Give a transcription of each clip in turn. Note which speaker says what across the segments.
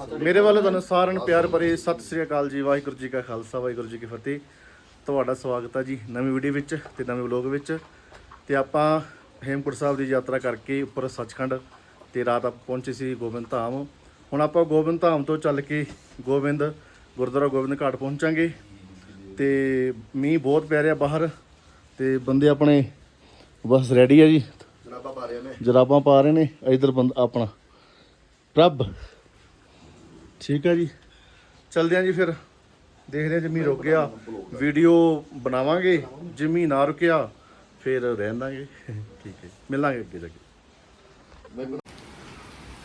Speaker 1: ਮੇਰੇ ਵੱਲੋਂ ਤੁਹਾਨੂੰ ਸਾਰਿਆਂ ਨੂੰ ਪਿਆਰ ਭਰੀ ਸਤਿ ਸ੍ਰੀ ਅਕਾਲ ਜੀ ਵਾਹਿਗੁਰੂ ਜੀ ਕਾ ਖਾਲਸਾ ਵਾਹਿਗੁਰੂ ਜੀ ਕੀ ਫਤਿਹ। ਤੁਹਾਡਾ ਸਵਾਗਤ ਹੈ ਜੀ ਨਵੀਂ ਵੀਡੀਓ ਵਿੱਚ ਤੇ ਨਵੇਂ ਵਲੋਗ ਵਿੱਚ। ਤੇ ਆਪਾਂ ਹੇਮਕੁੰਟ ਸਾਹਿਬ ਦੀ ਯਾਤਰਾ ਕਰਕੇ ਉੱਪਰ ਸੱਚਖੰਡ ਤੇ ਰਾਤ ਆਪਾਂ ਪਹੁੰਚੇ ਸੀ ਗੋਬਿੰਦ ਧਾਮ। ਹੁਣ ਆਪਾਂ ਗੋਬਿੰਦ ਧਾਮ ਤੋਂ ਚੱਲ ਕੇ ਗੋਬਿੰਦ ਗੁਰਦੁਆਰਾ ਗੋਬਿੰਦ ਘਾਟ ਪਹੁੰਚਾਂਗੇ। ਤੇ ਮੀਂਹ ਬਹੁਤ ਪੈ ਰਿਹਾ ਬਾਹਰ ਤੇ ਬੰਦੇ ਆਪਣੇ ਬਸ ਰੈਡੀ ਆ ਜੀ।
Speaker 2: ਜਨਾਬਾ ਪਾ ਰਹੇ ਨੇ।
Speaker 1: ਜਰਾਬਾਂ ਪਾ ਰਹੇ ਨੇ ਇਧਰ ਬੰਦ ਆਪਣਾ। ਪ੍ਰਭ ਠੀਕ ਹੈ ਜੀ। ਚਲਦੇ ਹਾਂ ਜੀ ਫਿਰ। ਦੇਖਦੇ ਹਾਂ ਜਮੀ ਰੁਕ ਗਿਆ। ਵੀਡੀਓ ਬਣਾਵਾਂਗੇ। ਜਮੀ ਨਾ ਰੁਕਿਆ, ਫਿਰ ਰਹਿਣ ਦਾਂਗੇ। ਠੀਕ ਹੈ ਮਿਲਾਂਗੇ ਅੱਗੇ ਜਾ ਕੇ।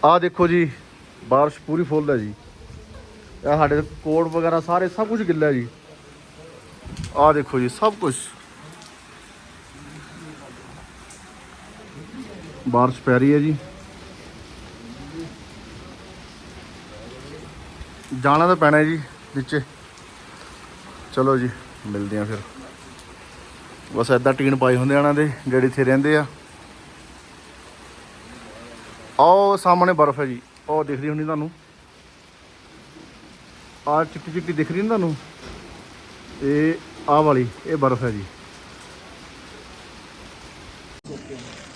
Speaker 1: ਆਹ ਦੇਖੋ ਜੀ, ਬਾਰਿਸ਼ ਪੂਰੀ ਫੁੱਲ ਹੈ ਜੀ। ਇਹ ਸਾਡੇ ਕੋਟ ਵਗੈਰਾ ਸਾਰੇ ਸਭ ਕੁਝ ਗਿੱਲਾ ਜੀ। ਆਹ ਦੇਖੋ ਜੀ, ਸਭ ਕੁਝ। ਬਾਰਿਸ਼ ਪੈ ਰਹੀ ਹੈ ਜੀ। ਜਾਣਾ ਤਾਂ ਪੈਣਾ ਜੀ ਨੀਚੇ। ਚਲੋ ਜੀ, ਮਿਲਦੇ ਆ ਫਿਰ। ਬਸ ਐਦਾਂ ਟੀਨ ਪਾਈ ਹੁੰਦੇ ਆ ਉਹਨਾਂ ਦੇ, ਜਿਹੜੇ ਇੱਥੇ ਰਹਿੰਦੇ ਆ। ਆਹ ਸਾਹਮਣੇ ਬਰਫ਼ ਹੈ ਜੀ। ਉਹ ਦਿਖਦੀ ਹੁੰਦੀ ਤੁਹਾਨੂੰ। ਆ ਚਿੱਟੀ ਚਿੱਟੀ ਦਿਖ ਰਹੀ ਨਾ ਤੁਹਾਨੂੰ? ਇਹ ਆਹ ਵਾਲੀ, ਇਹ ਬਰਫ਼ ਹੈ ਜੀ।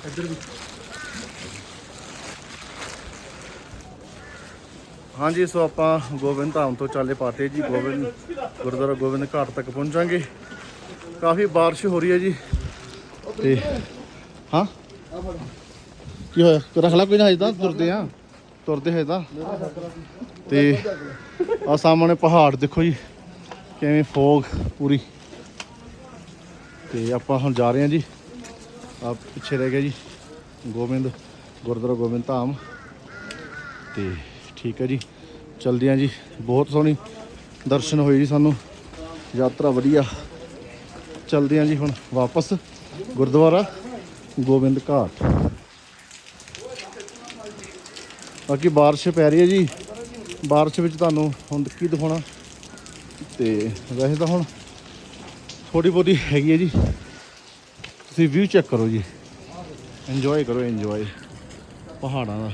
Speaker 1: ਇੱਧਰ ਵੀ ਹਾਂਜੀ, ਸੋ ਆਪਾਂ ਗੋਬਿੰਦ ਧਾਮ ਤੋਂ ਚਾਲੇ ਪਾਤੇ ਜੀ। ਗੋਬਿੰਦ, ਗੁਰਦੁਆਰਾ ਗੋਬਿੰਦ ਘਾਟ ਤੱਕ ਪਹੁੰਚਾਂਗੇ। ਕਾਫੀ ਬਾਰਿਸ਼ ਹੋ ਰਹੀ ਹੈ ਜੀ। ਤੇ ਹਾਂ? ਕੀ ਹੋਇਆ? ਰੱਖ ਲਾ ਕੋਈ ਨਾ, ਹਜੇ ਤਾਂ ਤੁਰਦੇ ਆ। ਤੁਰਦੇ ਹਜੇ ਤਾਂ। ਤੇ ਆ ਸਾਹਮਣੇ ਪਹਾੜ ਦੇਖੋ ਜੀ। ਕਿਵੇਂ ਫੋਗ ਪੂਰੀ। ਤੇ ਆਪਾਂ ਹੁਣ ਜਾ ਰਹੇ ਹਾਂ ਜੀ। ਆ ਪਿੱਛੇ ਰਹਿ ਗਿਆ ਜੀ। ਗੋਬਿੰਦ, ਗੁਰਦੁਆਰਾ ਗੋਬਿੰਦ ਧਾਮ। ਤੇ ਠੀਕ ਹੈ ਜੀ। ਚਲਦੇ ਹਾਂ ਜੀ। ਬਹੁਤ ਸੋਹਣੀ ਦਰਸ਼ਨ ਹੋਏ ਜੀ ਸਾਨੂੰ। ਯਾਤਰਾ ਵਧੀਆ। ਚਲਦੇ ਹਾਂ ਜੀ ਹੁਣ ਵਾਪਸ ਗੁਰਦੁਆਰਾ ਗੋਬਿੰਦ ਘਾਟ। ਬਾਕੀ ਬਾਰਿਸ਼ ਪੈ ਰਹੀ ਹੈ ਜੀ। ਬਾਰਿਸ਼ ਵਿੱਚ ਤੁਹਾਨੂੰ ਹੁਣ ਕੀ ਦਿਖਾਉਣਾ। ਤੇ ਵੈਸੇ ਤਾਂ ਹੁਣ ਥੋੜੀ ਬਹੁਤੀ ਹੈਗੀ ਹੈ ਜੀ। ਤੁਸੀਂ ਵਿਊ ਚੈੱਕ ਕਰੋ ਜੀ। ਇੰਜੋਏ ਕਰੋ ਇੰਜੋਏ ਪਹਾੜਾਂ ਦਾ।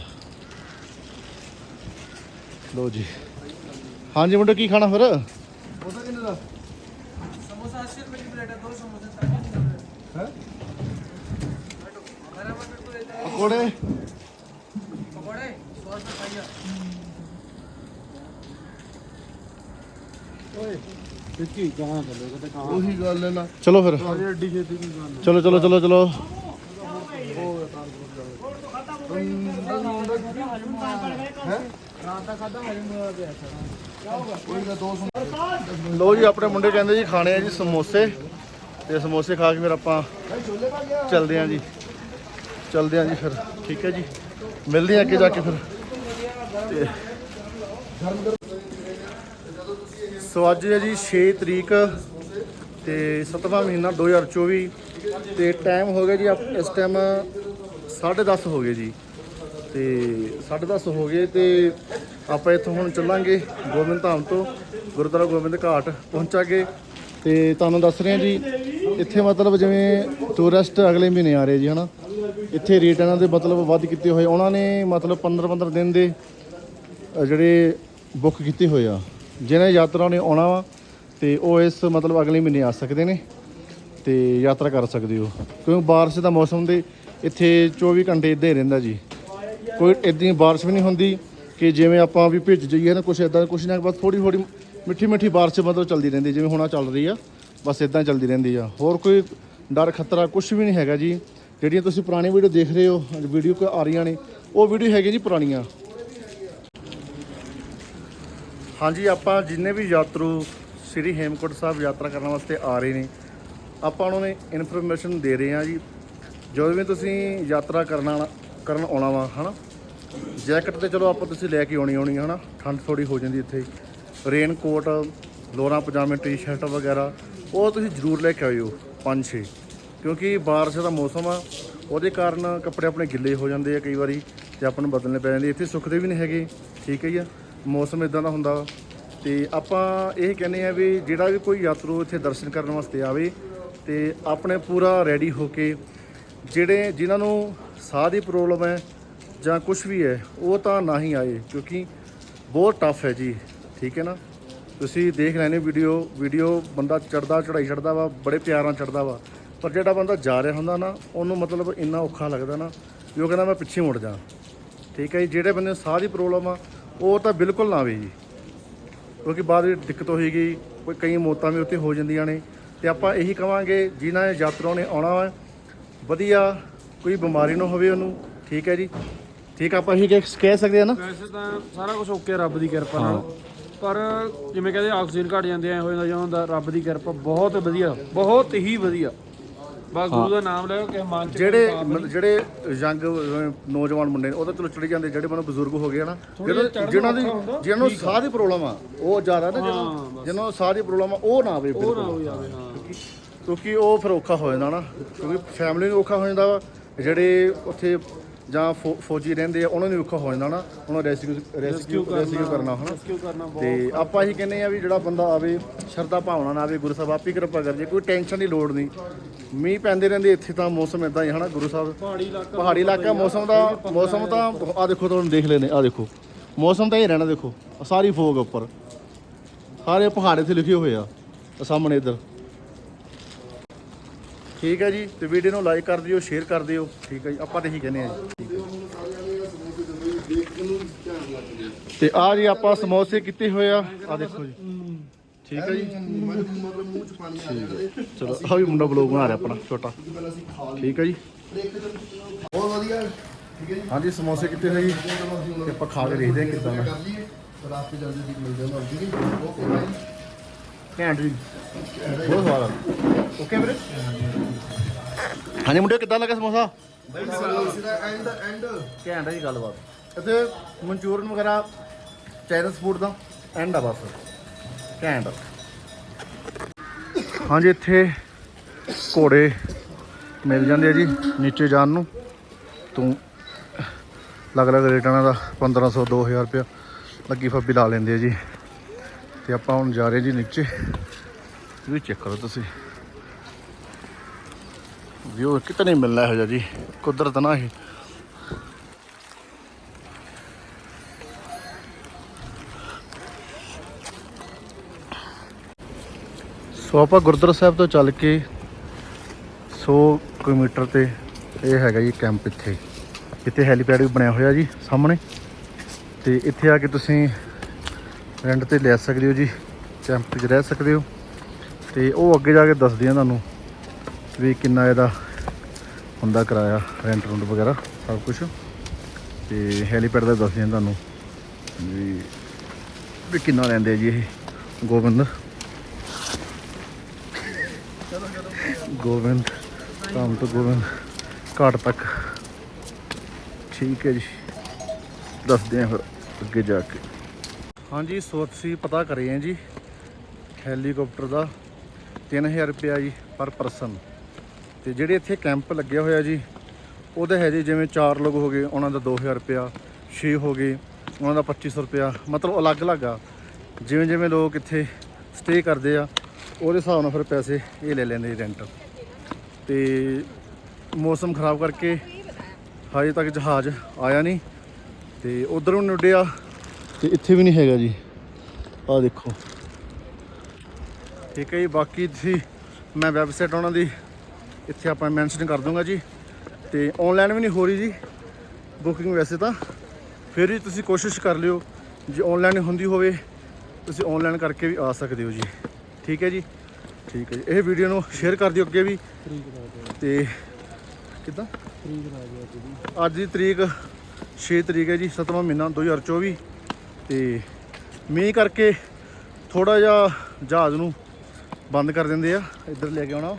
Speaker 1: ਲੋ ਜੀ। ਹਾਂਜੀ ਮੁੰਡੇ ਕੀ ਖਾਣਾ ਫਿਰ?
Speaker 2: ਉਹਦਾ ਕਿੰਨੇ ਦਾ?
Speaker 3: ਸਮੋਸਾ 80 ਰੁਪਏ ਦੀ ਪਲੇਟ ਹੈ ਦੋ ਸਮੋਸੇ 60 ਰੁਪਏ ਦਾ
Speaker 2: ਹੈ।
Speaker 3: ਪਕੌੜੇ
Speaker 2: ਪਕੌੜੇ?
Speaker 3: ਸਵਾਦ ਨਾਲ ਖਾਈਆ ਓਏ
Speaker 2: ਵਿੱਕੀ ਗਾਣਾ ਚੱਲੇਗਾ ਤੇ ਕਹਾਂ ਉਹੀ ਗੱਲ ਹੈ ਨਾ।
Speaker 1: ਚਲੋ ਫਿਰ। ਚਲੋ ਚਲੋ ਚਲੋ ਚਲੋ। ਲੋ ਜੀ, ਆਪਣੇ ਮੁੰਡੇ ਕਹਿੰਦੇ ਜੀ ਖਾਣੇ ਆ ਜੀ ਸਮੋਸੇ ਤੇ ਸਮੋਸੇ ਖਾ ਕੇ ਫਿਰ ਆਪਾਂ ਚੱਲਦੇ ਆਂ ਜੀ। ਚੱਲਦੇ ਆਂ ਜੀ ਫਿਰ, ਠੀਕ ਹੈ ਜੀ। ਮਿਲਦੇ ਆਂ ਅੱਗੇ ਜਾ ਕੇ ਫਿਰ। ਤੇ ਸੋ ਅੱਜ ਹੈ ਜੀ 6 ਤਰੀਕ ਤੇ 7ਵਾਂ ਮਹੀਨਾ 2024 ਤੇ ਟਾਈਮ ਹੋ ਗਿਆ ਜੀ ਇਸ ਟਾਈਮ 10:30 ਹੋ ਗਏ ਜੀ। ਤੇ 10:30 ਹੋ ਗਏ ਤੇ ਆਪਾਂ ਇੱਥੋਂ ਹੁਣ ਚੱਲਾਂਗੇ ਗੋਬਿੰਦ ਧਾਮ ਤੋਂ, ਗੁਰਦੁਆਰਾ ਗੋਬਿੰਦ ਘਾਟ ਪਹੁੰਚਾਂਗੇ। ਤੇ ਤੁਹਾਨੂੰ ਦੱਸ ਰਹੇ ਹਾਂ ਜੀ, ਇੱਥੇ ਮਤਲਬ ਜਿਵੇਂ ਟੂਰਿਸਟ ਅਗਲੇ ਮਹੀਨੇ ਆ ਰਹੇ ਜੀ, ਹਨਾ? ਇੱਥੇ ਰੇਟ ਇਹਨਾਂ ਦੇ ਮਤਲਬ ਵੱਧ ਕੀਤੇ ਹੋਏ, ਉਹਨਾਂ ਨੇ ਮਤਲਬ 15 15 ਦਿਨ ਦੇ ਜਿਹੜੇ ਬੁੱਕ ਕੀਤੇ ਹੋਏ ਆ। ਜਿਹਨਾਂ ਯਾਤਰਾ ਨੇ ਆਉਣਾ ਵਾ, ਤੇ ਉਹ ਇਸ ਮਤਲਬ ਅਗਲੇ ਮਹੀਨੇ ਆ ਸਕਦੇ ਨੇ, ਤੇ ਯਾਤਰਾ ਕਰ ਸਕਦੇ ਹੋ। ਕਿਉਂਕਿ ਬਾਰਿਸ਼ ਦਾ ਮੌਸਮ ਦੇ ਇੱਥੇ 24 ਘੰਟੇ ਇੱਦਾਂ ਹੀ ਰਹਿੰਦਾ ਜੀ। ਕੋਈ ਇਦਾਂ ਦੀ ਬਾਰਿਸ਼ ਵੀ ਨਹੀਂ ਹੁੰਦੀ ਕਿ ਜਿਵੇਂ ਆਪਾਂ ਵੀ ਭਿੱਜ ਜਾਈਏ ਨਾ, ਕੁਛ ਇਦਾਂ ਕੁਛ ਨਾ ਬਸ ਥੋੜੀ ਥੋੜੀ ਮਿੱਠੀ ਮਿੱਠੀ ਬਾਰਿਸ਼ ਮਤਲਬ ਚੱਲਦੀ ਰਹਿੰਦੀ, ਜਿਵੇਂ ਹੁਣ ਚੱਲ ਰਹੀ ਆ, ਬਸ ਇਦਾਂ ਚੱਲਦੀ ਰਹਿੰਦੀ ਆ। ਹੋਰ ਕੋਈ ਡਰ, ਖਤਰਾ ਕੁਛ ਵੀ ਨਹੀਂ ਹੈਗਾ ਜੀ। ਜਿਹੜੀਆਂ ਤੁਸੀਂ ਪੁਰਾਣੀ ਵੀਡੀਓ ਦੇਖ ਰਹੇ ਹੋ ਵੀਡੀਓ ਆ ਰਹੀਆਂ ਨੇ, ਉਹ ਵੀਡੀਓ ਹੈਗੀਆਂ ਜੀ ਪੁਰਾਣੀਆਂ। ਹਾਂਜੀ, ਆਪਾਂ ਜਿੰਨੇ ਵੀ ਯਾਤਰੂ ਸ੍ਰੀ ਹੇਮਕੁੰਟ ਸਾਹਿਬ ਯਾਤਰਾ ਕਰਨ ਵਾਸਤੇ ਆ ਰਹੇ ਨੇ, ਆਪਾਂ ਉਹਨਾਂ ਨੂੰ ਇਨਫੋਰਮੇਸ਼ਨ ਦੇ ਰਹੇ ਹਾਂ ਜੀ। ਜਦੋਂ ਵੀ ਤੁਸੀਂ ਯਾਤਰਾ ਕਰਨਾ ਕਰਨ ਆਉਣਾ ਵਾ, ਹਨਾ? ਜੈਕਟ ਤੇ ਚਲੋ ਆਪਾਂ ਤੁਸੀਂ ਲੈ ਕੇ ਆਉਣੀ ਆਉਣੀ ਹਨਾ? ਠੰਡ ਥੋੜੀ ਹੋ ਜਾਂਦੀ ਇੱਥੇ। ਰੇਨ ਕੋਟ ਲੋਰਾਂ ਪਜਾਮੇ, ਟੀ-ਸ਼ਰਟ ਵਗੈਰਾ, ਉਹ ਤੁਸੀਂ ਜ਼ਰੂਰ ਲੈ ਕੇ ਆਇਓ, ਪੰਜ ਛੇ। ਕਿਉਂਕਿ ਬਾਰਿਸ਼ ਦਾ ਮੌਸਮ ਆ, ਉਹਦੇ ਕਾਰਨ ਕੱਪੜੇ ਆਪਣੇ ਗਿੱਲੇ ਹੋ ਜਾਂਦੇ ਆ ਕਈ ਵਾਰੀ ਤੇ ਆਪਾਂ ਨੂੰ ਬਦਲਣੇ ਪੈ ਜਾਂਦੇ ਇੱਥੇ ਸੁੱਕਦੇ ਵੀ ਨਹੀਂ ਹੈਗੇ, ਠੀਕ ਹੈ ਜੀ ਮੌਸਮ ਇਦਾਂ ਦਾ ਹੁੰਦਾ ਵਾ। ਤੇ ਆਪਾਂ ਇਹ ਕਹਿੰਦੇ ਆ ਵੀ ਜਿਹੜਾ ਵੀ ਕੋਈ ਯਾਤਰੂ ਇੱਥੇ ਦਰਸ਼ਨ ਕਰਨ ਵਾਸਤੇ ਆਵੇ ਤੇ ਆਪਣੇ ਪੂਰਾ ਰੈਡੀ ਹੋ ਕੇ, ਜਿਹੜੇ ਜਿਨ੍ਹਾਂ ਨੂੰ ਸਾਹ ਦੀ ਪ੍ਰੋਬਲਮ ਹੈ ਜਾਂ ਕੁਝ ਵੀ ਹੈ, ਉਹ ਤਾਂ ਨਾ ਹੀ ਆਏ, ਕਿਉਂਕਿ ਬਹੁਤ ਟਫ ਹੈ ਜੀ, ਠੀਕ ਹੈ ਨਾ? ਤੁਸੀਂ ਦੇਖ ਰਹੇ ਨੇ ਵੀਡੀਓ ਵੀਡੀਓ ਬੰਦਾ ਚੜਦਾ ਚੜਾਈ ਚੜਦਾ ਵਾ, ਬੜੇ ਪਿਆਰ ਨਾਲ ਚੜਦਾ ਵਾ, ਪਰ ਜਿਹੜਾ ਬੰਦਾ ਜਾ ਰਿਹਾ ਹੁੰਦਾ ਨਾ, ਉਹਨੂੰ ਮਤਲਬ ਇੰਨਾ ਔਖਾ ਲੱਗਦਾ ਨਾ ਵੀ ਉਹ ਕਹਿੰਦਾ ਮੈਂ ਪਿੱਛੇ ਮੁੜ ਜਾ। ਠੀਕ ਹੈ ਜੀ, ਜਿਹੜੇ ਬੰਦੇ ਨੂੰ ਸਾਹ ਦੀ ਪ੍ਰੋਬਲਮ ਆ, ਉਹ ਤਾਂ ਬਿਲਕੁਲ ਨਾ ਆਵੇ ਜੀ। ਕਿਉਂਕਿ ਬਾਅਦ ਵਿੱਚ ਦਿੱਕਤ ਹੋਏਗੀ ਕੋਈ ਕਈ ਮੌਤਾਂ ਵੀ ਉੱਥੇ ਹੋ ਜਾਂਦੀਆਂ ਨੇ। ਤੇ ਆਪਾਂ ਇਹੀ ਕਵਾਂਗੇ, ਜਿਨ੍ਹਾਂ ਨੇ ਯਾਤਰਾਵਾਂ ਨੇ ਆਉਣਾ ਵਾ, ਵਧੀਆ ਕੋਈ ਬਿਮਾਰੀ ਨਾ ਹੋਵੇ ਉਹਨੂੰ ਠੀਕ ਹੈ ਜੀ? ਠੀਕ ਆਪਾਂ ਇਹੀ ਕਹਿ ਕਹਿ ਸਕਦੇ ਆ ਨਾ?
Speaker 2: ਵੈਸੇ ਤਾਂ ਸਾਰਾ ਕੁਝ ਓਕੇ ਰੱਬ ਦੀ ਕਿਰਪਾ ਨਾਲ। ਪਰ ਜਿਵੇਂ ਕਹਿੰਦੇ ਆਕਸੀਜਨ ਘਟ ਜਾਂਦੇ ਐ ਹੋ ਜਾਂਦਾ ਜਾਂ ਹੁੰਦਾ ਰੱਬ ਦੀ ਕਿਰਪਾ ਬਹੁਤ ਵਧੀਆ ਬਹੁਤ ਹੀ ਵਧੀਆ। ਬਸ ਗੁਰੂ ਦਾ ਨਾਮ ਲਿਓ ਕਿ ਮਨ ਚ
Speaker 1: ਜਿਹੜੇ ਮਤਲਬ ਜਿਹੜੇ ਯੰਗ ਨੌਜਵਾਨ ਮੁੰਡੇ ਨੇ ਉਹ ਤਾਂ ਚਲੋ ਚੜੇ ਜਾਂਦੇ ਜਿਹੜੇ ਬੰਦੇ ਬਜ਼ੁਰਗ ਹੋ ਗਏ ਹਨਾ ਜਿਹੜੇ ਜਿਨ੍ਹਾਂ ਦੀ ਜਿਹਨਾਂ ਨੂੰ ਸਾਹ ਦੀ ਪ੍ਰੋਬਲਮ ਆ ਉਹ ਜ਼ਿਆਦਾ ਨਾ ਜਿਹਨਾਂ ਜਿਹਨਾਂ ਨੂੰ ਸਾਹ ਦੀ ਪ੍ਰੋਬਲਮ ਆ ਉਹ ਨਾ ਆਵੇ ਬਿਲਕੁਲ।
Speaker 2: ਹੋ ਜਾਵੇ ਹਾਂ।
Speaker 1: ਕਿਉਂਕਿ ਉਹ ਫਿਰ ਔਖਾ ਹੋ ਜਾਂਦਾ ਨਾ ਕਿਉਂਕਿ ਫੈਮਿਲੀ ਨੂੰ ਔਖਾ ਹੋ ਜਾਂਦਾ ਵਾ। ਜਿਹੜੇ ਉੱਥੇ ਜਾਂ ਫੌ- ਫੌਜੀ ਰਹਿੰਦੇ ਆ ਉਹਨਾਂ ਨੂੰ ਵੀ ਔਖਾ ਹੋ ਜਾਂਦਾ ਨਾ ਉਹਨਾਂ ਨੂੰ ਰੈਸਕਿਊ ਰੈਸਕਿਊ ਰੈਸਕਿਊ ਕਰਨਾ ਹਨਾ?
Speaker 2: ਰੈਸਕਿਊ ਕਰਨਾ ਬਹੁਤ
Speaker 1: ਤੇ ਆਪਾਂ ਇਹੀ ਕਹਿੰਦੇ ਆ ਵੀ ਜਿਹੜਾ ਬੰਦਾ ਆਵੇ ਸ਼ਰਧਾ ਭਾਵਨਾ ਨਾਲ ਆਵੇ ਗੁਰੂ ਸਾਹਿਬ ਆਪੀ ਕਿਰਪਾ ਕਰ ਜੇ ਕੋਈ ਟੈਨਸ਼ਨ ਦੀ ਲੋੜ ਨਹੀਂ। ਮੀਂਹ ਪੈਂਦੇ ਰਹਿੰਦੇ ਇੱਥੇ ਤਾਂ ਮੌਸਮ ਇਦਾਂ ਹੀ ਹਨਾ ਗੁਰੂ ਸਾਹਿਬ?
Speaker 2: ਪਹਾੜੀ ਇਲਾਕਾ
Speaker 1: ਪਹਾੜੀ ਇਲਾਕਾ ਮੌਸਮ ਦਾ ਮੌਸਮ ਤਾਂ ਆ ਦੇਖੋ ਤੁਹਾਨੂੰ ਦੇਖ ਲੈਨੇ ਆ ਦੇਖੋ। ਮੌਸਮ ਤਾਂ ਹੀ ਰਹਿਣਾ ਦੇਖੋ ਆਹ ਸਾਰੀ ਫੋਗ ਉੱਪਰ। ਸਾਰੇ ਪਹਾੜ ਇੱਥੇ ਲਿਖੇ ਹੋਏ ਆ ਆਹ ਸਾਹਮਣੇ ਇੱਧਰ। ਠੀਕ ਹੈ ਜੀ ਤੇ ਵੀਡੀਓ ਨੂੰ ਲਾਈਕ ਕਰ ਦਿਓ ਸ਼ੇਅਰ ਕਰ ਦਿਓ। ਠੀਕ ਹੈ ਜੀ ਆਪਾਂ ਤਾਂ ਇਹੀ ਕਹਿੰਦੇ ਆ ਜੀ। ਤੇ ਆ ਜੀ ਆਪਾਂ ਸਮੋਸੇ ਕੀਤੇ ਹੋਏ ਆ। ਆ ਦੇਖੋ ਜੀ। ਠੀਕ ਹੈ ਜੀ।
Speaker 4: ਮਤਲਬ ਮੂੰਹ ਚ ਪਾਣੀ ਆ ਰਿਹਾ
Speaker 1: ਚਲੋ ਆ ਵੀ ਮੁੰਡਾ ਬਲੌਗ ਬਣਾ ਰਿਹਾ ਆਪਣਾ ਛੋਟਾ। ਠੀਕ ਹੈ ਜੀ।
Speaker 4: ਬਹੁਤ ਵਧੀਆ। ਠੀਕ ਹੈ ਜੀ।
Speaker 1: ਹਾਂਜੀ ਸਮੋਸੇ ਕੀਤੇ ਹੋਏ ਜੀ। ਤੇ ਆਪਾਂ ਖਾ ਕੇ ਦੇਖਦੇ ਹਾਂ ਕਿੱਦਾਂ ਦਾ।
Speaker 4: ਰਾਸਤੇ ਜਲਦੀ ਜਲਦੀ ਮਿਲਦੇ ਹਾਂ ਠੀਕ ਹੈ ਓਕੇ ਬਾਈ।
Speaker 1: ਘੈਂਟ ਜੀ ਬਹੁਤ ਸਵਾਦ ਆ। ਓਕੇ ਵੀਰੇ। ਹਾਂਜੀ ਮੁੰਡੇ ਕਿੱਦਾਂ ਲੱਗਾ ਸਮੋਸਾ?
Speaker 4: ਬਾਈ ਸਰਵਿਸ ਦਾ ਐਂਡ ਐਂਡ
Speaker 1: ਘੈਂਟ ਹੈ ਜੀ ਗੱਲਬਾਤ। ਇੱਥੇ ਮਨਚੂਰਨ ਵਗੈਰਾ ਚਾਈਨੀਜ਼ ਫੂਡ ਦਾ। ਐਂਡ ਆ ਬਸ। ਘੈਂਟ ਹਾਂਜੀ ਇੱਥੇ ਘੋੜੇ ਮਿਲ ਜਾਂਦੇ ਆ ਜੀ ਨੀਚੇ ਜਾਣ ਨੂੰ। ਤੂੰ ਅਲੱਗ-ਅਲੱਗ ਰੇਟਾਂ ਦਾ 1500 2000 ਰੁਪਇਆ ਲੱਗੀ ਫੱਬੀ ਲਾ ਲੈਂਦੇ ਆ ਜੀ। ਤੇ ਆਪਾਂ ਹੁਣ ਜਾ ਰਹੇ ਜੀ ਨੀਚੇ। ਵੀ ਚੈੱਕ ਕਰੋ ਤੁਸੀਂ। ਵਿਊ ਕਿਤੇ ਨਹੀਂ ਮਿਲਣਾ ਇਹੋ ਜਿਹਾ ਜੀ। ਕੁਦਰਤ ਨਾ ਇਹ ਸੋ ਆਪਾਂ ਗੁਰਦੁਆਰਾ ਸਾਹਿਬ ਤੋਂ ਚੱਲ ਕੇ 100 ਕਿਲੋਮੀਟਰ ਤੇ ਇਹ ਹੈਗਾ ਜੀ ਕੈਂਪ ਇੱਥੇ। ਇੱਥੇ ਹੈਲੀਪੈਡ ਵੀ ਬਣਿਆ ਹੋਇਆ ਜੀ ਸਾਹਮਣੇ। ਤੇ ਇੱਥੇ ਆ ਕੇ ਤੁਸੀਂ ਰੈਂਟ ਤੇ ਲੈ ਸਕਦੇ ਹੋ ਜੀ, ਕੈਂਪ 'ਚ ਰਹਿ ਸਕਦੇ ਹੋ। ਤੇ ਉਹ ਅੱਗੇ ਜਾ ਕੇ ਦੱਸਦੇ ਆ ਤੁਹਾਨੂੰ। ਵੀ ਕਿੰਨਾ ਇਹਦਾ ਹੁੰਦਾ ਕਿਰਾਇਆ ਰੈਂਟ ਰੂੰਟ ਵਗੈਰਾ, ਸਭ ਕੁਝ ਤੇ ਹੈਲੀਪੈਡ ਦਾ ਦੱਸਦੇ ਆ ਤੁਹਾਨੂੰ ਵੀ ਵੀ ਕਿੰਨਾ ਲੈਂਦੇ ਆ ਜੀ ਇਹ, ਗੋਬਿੰਦ? ਗੋਬਿੰਦ ਧਾਮ ਤੋਂ ਗੋਬਿੰਦ, ਘਾਟ ਤੱਕ। ਠੀਕ ਹੈ ਜੀ। ਦੱਸਦੇ ਆ ਫਿਰ ਅੱਗੇ ਜਾ ਕੇ। ਹਾਂਜੀ, ਸੋ ਤੁਸੀਂ ਪਤਾ ਕਰੇ ਆ ਜੀ, ਹੈਲੀਕਾਪਟਰ ਦਾ 3000 ਰੁਪਇਆ ਜੀ ਪਰ ਪਰਸਨ ਤੇ ਜਿਹੜੇ ਇੱਥੇ ਕੈਂਪ ਲੱਗਿਆ ਹੋਇਆ ਜੀ, ਉਹਦੇ ਹੈ ਜੀ ਜਿਵੇਂ 4 ਲੋਕ ਹੋ ਗਏ, ਉਹਨਾਂ ਦਾ 2000 ਰੁਪਇਆ 6 ਹੋ ਗਏ, ਉਹਨਾਂ ਦਾ 2500 ਰੁਪਇਆ, ਮਤਲਬ ਅਲੱਗ-ਅਲੱਗ ਆ। ਜਿਵੇਂ ਜਿਵੇਂ ਲੋਕ ਇੱਥੇ ਸਟੇ ਕਰਦੇ ਆ, ਉਹਦੇ ਹਿਸਾਬ ਨਾਲ ਫਿਰ ਪੈਸੇ ਇਹ ਲੈ ਲੈਂਦੇ ਰੈਂਟ ਤੇ ਮੌਸਮ ਖਰਾਬ ਕਰਕੇ ਹਜੇ ਤੱਕ ਜਹਾਜ਼ ਆਇਆ ਨਹੀਂ, ਤੇ ਉਧਰੋਂ ਨੁੱਡਿਆ ਤੇ ਇੱਥੇ ਵੀ ਨਹੀਂ ਹੈਗਾ ਜੀ। ਆਹ ਦੇਖੋ। ਠੀਕ ਹੈ ਜੀ, ਬਾਕੀ ਤੁਸੀਂ ਮੈਂ ਵੈਬਸਾਈਟ ਉਹਨਾਂ ਦੀ ਇੱਥੇ ਆਪਾਂ ਮੈਂਸ਼ਨ ਕਰ ਦੂੰਗਾ ਜੀ। ਤੇ ਆਨਲਾਈਨ ਵੀ ਨਹੀਂ ਹੋ ਰਹੀ ਜੀ। ਬੁਕਿੰਗ ਵੈਸੇ ਤਾਂ। ਫਿਰ ਵੀ ਤੁਸੀਂ ਕੋਸ਼ਿਸ਼ ਕਰ ਲਿਓ, ਜੇ ਆਨਲਾਈਨ ਹੁੰਦੀ ਹੋਵੇ, ਤੁਸੀਂ ਆਨਲਾਈਨ ਕਰਕੇ ਵੀ ਆ ਸਕਦੇ ਹੋ ਜੀ। ਠੀਕ ਹੈ ਜੀ? ਠੀਕ ਹੈ ਜੀ। ਇਹ ਵੀਡੀਓ ਨੂੰ ਸ਼ੇਅਰ ਕਰ ਦਿਓ ਅੱਗੇ ਵੀ। ਤੇ ਕਿਦਾਂ? ਅੱਜ ਦੀ ਤਰੀਕ 6 ਤਰੀਕ ਹੈ ਜੀ 7ਵਾਂ ਮਹੀਨਾ 2024 ਤੇ ਮੀਂਹ ਕਰਕੇ ਥੋੜਾ ਜਿਹਾ ਜਹਾਜ਼ ਨੂੰ ਬੰਦ ਕਰ ਦਿੰਦੇ ਆ। ਇੱਧਰ ਲੈ ਕੇ ਆਉਣਾ।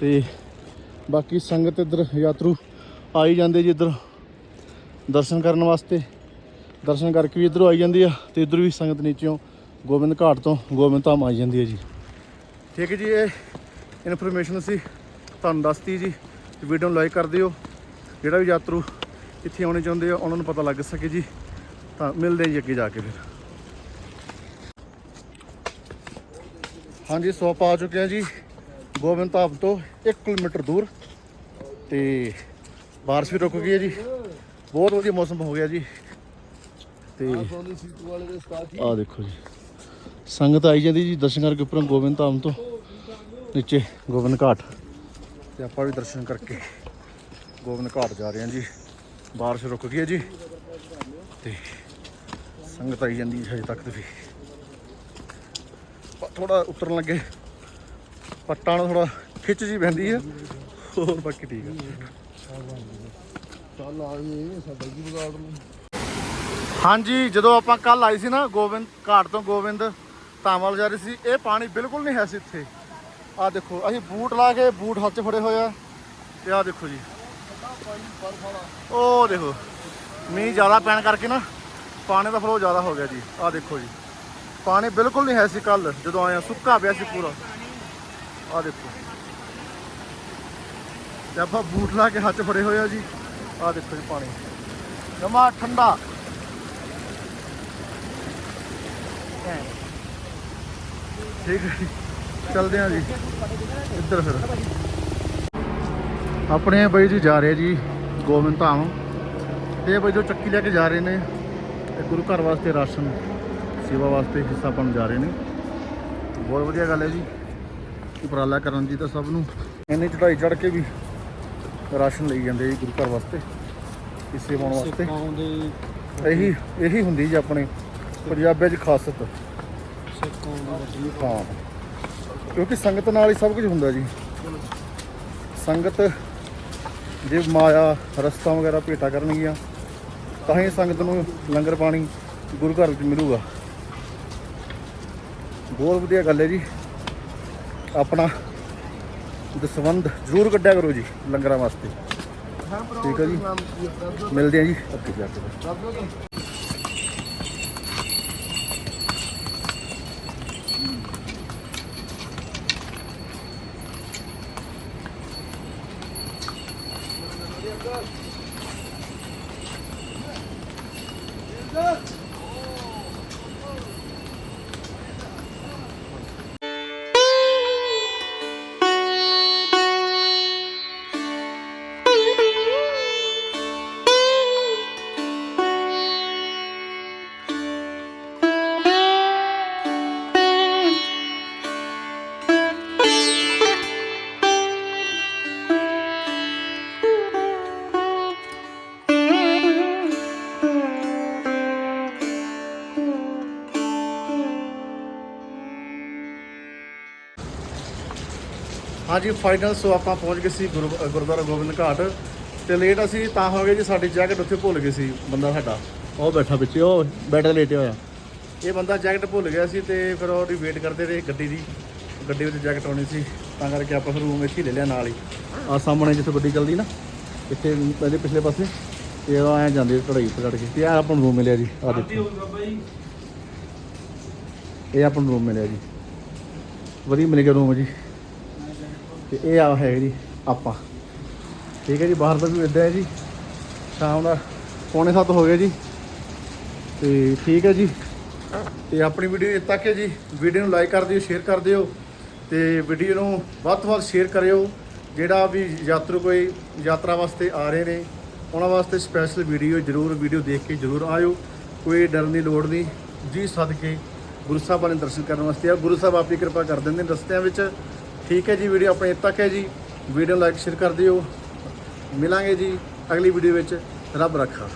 Speaker 1: ਤੇ ਬਾਕੀ ਸੰਗਤ ਇੱਧਰ ਯਾਤਰੂ ਆਈ ਜਾਂਦੇ ਜੀ ਇੱਧਰ ਦਰਸ਼ਨ ਕਰਨ ਵਾਸਤੇ। ਦਰਸ਼ਨ ਕਰਕੇ ਵੀ ਇੱਧਰੋਂ ਆਈ ਜਾਂਦੀ ਆ ਤੇ ਇੱਧਰ ਵੀ ਸੰਗਤ ਨੀਚੋਂ ਗੋਬਿੰਦ ਘਾਟ ਤੋਂ ਗੋਬਿੰਦ ਧਾਮ ਆਈ ਜਾਂਦੀ ਹੈ ਜੀ। ਠੀਕ ਹੈ ਜੀ, ਇਹ ਇਨਫੋਰਮੇਸ਼ਨ ਸੀ ਤੁਹਾਨੂੰ ਦੱਸਤੀ ਜੀ। ਵੀਡੀਓ ਨੂੰ ਲਾਈਕ ਕਰ ਦਿਓ। ਜਿਹੜਾ ਵੀ ਯਾਤਰੂ ਇੱਥੇ ਆਉਣੇ ਚਾਹੁੰਦੇ ਆ, ਉਹਨਾਂ ਨੂੰ ਪਤਾ ਲੱਗ ਸਕੇ ਜੀ। ਤਾਂ ਮਿਲਦੇ ਜੀ ਅੱਗੇ ਜਾ ਕੇ ਫਿਰ। ਹਾਂਜੀ, ਸੋ ਪਾ ਆ ਚੁੱਕੇ ਹਾਂ ਜੀ। ਗੋਬਿੰਦ ਧਾਮ ਤੋਂ 1 ਕਿਲੋਮੀਟਰ ਦੂਰ ਤੇ ਬਾਰਿਸ਼ ਵੀ ਰੁਕ ਗਈ ਹੈ ਜੀ। ਬਹੁਤ ਵਧੀਆ ਮੌਸਮ ਹੋ ਗਿਆ ਜੀ। ਤੇ
Speaker 4: ਸੋਨੀ
Speaker 1: ਆ ਦੇਖੋ ਜੀ। ਸੰਗਤ ਆਈ ਜਾਂਦੀ ਜੀ ਦਰਸ਼ਨ ਕਰਕੇ ਉੱਪਰੋਂ ਗੋਬਿੰਦ ਧਾਮ ਤੋਂ, ਨੀਚੇ ਗੋਬਿੰਦ ਘਾਟ। ਤੇ ਆਪਾਂ ਵੀ ਦਰਸ਼ਨ ਕਰਕੇ ਗੋਬਿੰਦ ਘਾਟ ਜਾ ਰਹੇ ਹਾਂ ਜੀ। ਬਾਰਿਸ਼ ਰੁਕ ਗਈ ਹੈ ਜੀ। ਤੇ ਸੰਗਤ ਆਈ ਜਾਂਦੀ ਹੈ ਹਜੇ ਤੱਕ ਤੇ ਵੀ। ਥੋੜਾ ਉਤਰਨ ਲੱਗੇ। ਪੱਟਾਂ ਨੂੰ ਥੋੜਾ ਖਿੱਚ ਜੀ ਪੈਂਦੀ ਹੈ ਹੋਰ ਬਾਕੀ ਠੀਕ ਹੈ
Speaker 4: ਚੱਲ ਆ ਗਏ ਸਾਡਾ ਕੀ ਵਿਗਾੜ ਨੂੰ
Speaker 1: ਹਾਂਜੀ ਜਦੋਂ ਆਪਾਂ ਕੱਲ ਆਏ ਸੀ ਨਾ ਗੋਬਿੰਦ ਘਾਟ ਤੋਂ ਗੋਬਿੰਦ ਧਾਮ ਵੱਲ ਜਾ ਰਹੇ ਸੀ ਇਹ ਪਾਣੀ ਬਿਲਕੁਲ ਨਹੀਂ ਹੈ ਸੀ ਇੱਥੇ। ਆਹ ਦੇਖੋ ਅਸੀਂ ਬੂਟ ਲਾ ਕੇ ਬੂਟ ਹੱਥ 'ਚ ਫੜੇ ਹੋਏ ਆ। ਤੇ ਆਹ ਦੇਖੋ ਜੀ। ਉਹ ਦੇਖੋ ਮੀਂਹ ਜ਼ਿਆਦਾ ਪੈਣ ਕਰਕੇ ਨਾ ਪਾਣੀ ਦਾ ਫਲੋ ਜ਼ਿਆਦਾ ਹੋ ਗਿਆ ਜੀ। ਆਹ ਦੇਖੋ ਜੀ। ਪਾਣੀ ਬਿਲਕੁਲ ਨਹੀਂ ਹੈ ਸੀ ਕੱਲ ਜਦੋਂ ਆਏ ਆ ਸੁੱਕਾ ਪਿਆ ਸੀ ਪੂਰਾ। ਆਹ ਦੇਖੋ। ਤੇ ਆਪਾਂ ਬੂਟ ਲਾ ਕੇ ਹੱਥ ਫੜੇ ਹੋਏ ਆ ਜੀ, ਆਹ ਦੇਖੋ ਜੀ ਪਾਣੀ। ਜਮਾ ਠੰਡਾ। ਠੀਕ ਹੈ ਜੀ। ਚਲਦੇ ਹਾਂ ਜੀ। ਇੱਧਰ ਫਿਰ। ਆਪਣੇ ਬਾਈ ਜੀ ਜਾ ਰਹੇ ਜੀ ਗੋਬਿੰਦ ਧਾਮ। ਤੇ ਇਹ ਬਾਈ ਜੋ ਚੱਕੀ ਲੈ ਕੇ ਜਾ ਰਹੇ ਨੇ ਤੇ ਗੁਰੂ ਘਰ ਵਾਸਤੇ ਰਾਸ਼ਨ, ਸੇਵਾ ਵਾਸਤੇ ਹਿੱਸਾ ਪਾਉਣ ਜਾ ਰਹੇ ਨੇ। ਬਹੁਤ ਵਧੀਆ ਗੱਲ ਹੈ ਜੀ। ਉਪਰਾਲਾ ਕਰਨ ਦੀ ਤਾਂ ਸਭ ਨੂੰ ਇੰਨੀ ਚੜਾਈ ਚੜ ਕੇ ਵੀ ਰਾਸ਼ਨ ਲਈ ਜਾਂਦੇ ਜੀ ਗੁਰੂ ਘਰ ਵਾਸਤੇ ਹਿੱਸੇ ਪਾਉਣ ਵਾਸਤੇ। ਇਹੀ ਇਹੀ ਹੁੰਦੀ ਜੀ ਆਪਣੇ ਪੰਜਾਬੀਆਂ 'ਚ ਖਾਸਤ ਹਾਂ। ਕਿਉਂਕਿ ਸੰਗਤ ਨਾਲ ਹੀ ਸਭ ਕੁਝ ਹੁੰਦਾ ਜੀ। ਸੰਗਤ ਜੇ ਮਾਇਆ ਰਸਤਾ ਵਗੈਰਾ ਭੇਟਾ ਕਰਨਗੀਆਂ ਤਾਂ ਹੀ ਸੰਗਤ ਨੂੰ ਲੰਗਰ ਪਾਣੀ ਗੁਰੂ ਘਰ ਵਿੱਚ ਮਿਲੂਗਾ। ਬਹੁਤ ਵਧੀਆ ਗੱਲ ਹੈ ਜੀ। ਆਪਣਾ ਦਸਵੰਦ ਜ਼ਰੂਰ ਕੱਢਿਆ ਕਰੋ ਜੀ ਲੰਗਰਾਂ ਵਾਸਤੇ। ਠੀਕ ਹੈ? ਜੀ ਮਿਲਦੇ ਆ ਜੀ। ਅੱਗੇ ਜਾ। ਹਾਂਜੀ ਫਾਈਨਲ ਸੋ ਆਪਾਂ ਪਹੁੰਚ ਗਏ ਸੀ ਗੁਰਦੁਆਰਾ ਗੋਬਿੰਦ ਘਾਟ। ਤੇ ਲੇਟ ਅਸੀਂ ਤਾਂ ਹੋ ਗਏ ਜੀ ਸਾਡੀ ਜੈਕਟ ਉੱਥੇ ਭੁੱਲ ਗਏ ਸੀ ਬੰਦਾ ਸਾਡਾ। ਉਹ ਬੈਠਾ ਪਿੱਛੇ ਉਹ ਬੈੱਡ ਤੇ ਲੇਟਿਆ ਹੋਇਆ। ਇਹ ਬੰਦਾ ਜੈਕਟ ਭੁੱਲ ਗਿਆ ਸੀ ਤੇ ਫਿਰ ਉਹਦੀ ਵੇਟ ਕਰਦੇ ਰਹੇ ਗੱਡੀ ਦੀ। ਗੱਡੀ ਵਿੱਚ ਜੈਕਟ ਆਉਣੀ ਸੀ ਤਾਂ ਕਰਕੇ ਆਪਾਂ ਫਿਰ ਰੂਮ ਇੱਥੇ ਹੀ ਲੈ ਲਿਆ ਨਾਲ ਹੀ। ਆ ਸਾਹਮਣੇ ਜਿੱਥੇ ਗੱਡੀ ਚੱਲਦੀ ਨਾ ਇੱਥੇ ਪਹਿਲੇ ਪਿਛਲੇ ਪਾਸੇ ਤੇ ਉਹ ਐਂ ਜਾਂਦੇ ਚੜਾਈ ਤੇ ਚੜ ਕੇ। ਤੇ ਆ ਆਪਾਂ ਨੂੰ ਰੂਮ ਮਿਲਿਆ ਜੀ ਆ ਦੇਖੋ। ਇਹ ਆਪਾਂ ਨੂੰ ਰੂਮ ਮਿਲਿਆ ਜੀ। ਵਧੀਆ ਮਿਲ ਗਿਆ ਰੂਮ ਜੀ। ਤੇ ਇਹ ਆ ਹੈ ਜੀ ਆਪਾਂ। ਠੀਕ ਹੈ ਜੀ, ਬਾਹਰ ਦਾ ਵੀ ਇਦਾਂ ਹੈ ਜੀ। ਸ਼ਾਮ ਦਾ ਪੌਣੇ ਸੱਤ ਹੋ ਗਏ ਜੀ। ਤੇ ਠੀਕ ਹੈ ਜੀ। ਤੇ ਆਪਣੀ ਵੀਡੀਓ ਇੱਥੇ ਤੱਕ ਹੈ ਜੀ। ਵੀਡੀਓ ਨੂੰ ਲਾਈਕ ਕਰ ਦਿਓ ਸ਼ੇਅਰ ਕਰ ਦਿਓ। ਤੇ ਵੀਡੀਓ ਨੂੰ ਵੱਧ ਤੋਂ ਵੱਧ ਸ਼ੇਅਰ ਕਰਿਓ। ਜਿਹੜਾ ਵੀ ਯਾਤਰੂ ਕੋਈ ਯਾਤਰਾ ਵਾਸਤੇ ਆ ਰਹੇ ਨੇ, ਉਹਨਾਂ ਵਾਸਤੇ ਸਪੈਸ਼ਲ ਵੀਡੀਓ ਜ਼ਰੂਰ ਵੀਡੀਓ ਦੇਖ ਕੇ ਜ਼ਰੂਰ ਆਇਓ। ਕੋਈ ਡਰਨ ਦੀ ਲੋੜ ਨਹੀਂ। ਜੀ ਸਦਕੇ ਗੁਰੂ ਸਾਹਿਬ ਵਾਲੇ ਦਰਸ਼ਨ ਕਰਨ ਵਾਸਤੇ ਆ। ਗੁਰੂ ਸਾਹਿਬ ਆਪਣੀ ਕਿਰਪਾ ਕਰ ਦਿੰਦੇ ਨੇ ਰਸਤਿਆਂ ਵਿੱਚ। ਠੀਕ ਹੈ ਜੀ, ਵੀਡੀਓ ਆਪਣੇ ਇੱਥੇ ਤੱਕ ਹੈ ਜੀ। ਵੀਡੀਓ ਲਾਈਕ ਸ਼ੇਅਰ ਕਰ ਦਿਓ। ਮਿਲਾਂਗੇ ਜੀ ਅਗਲੀ ਵੀਡੀਓ ਵਿੱਚ। ਰੱਬ ਰੱਖਾ।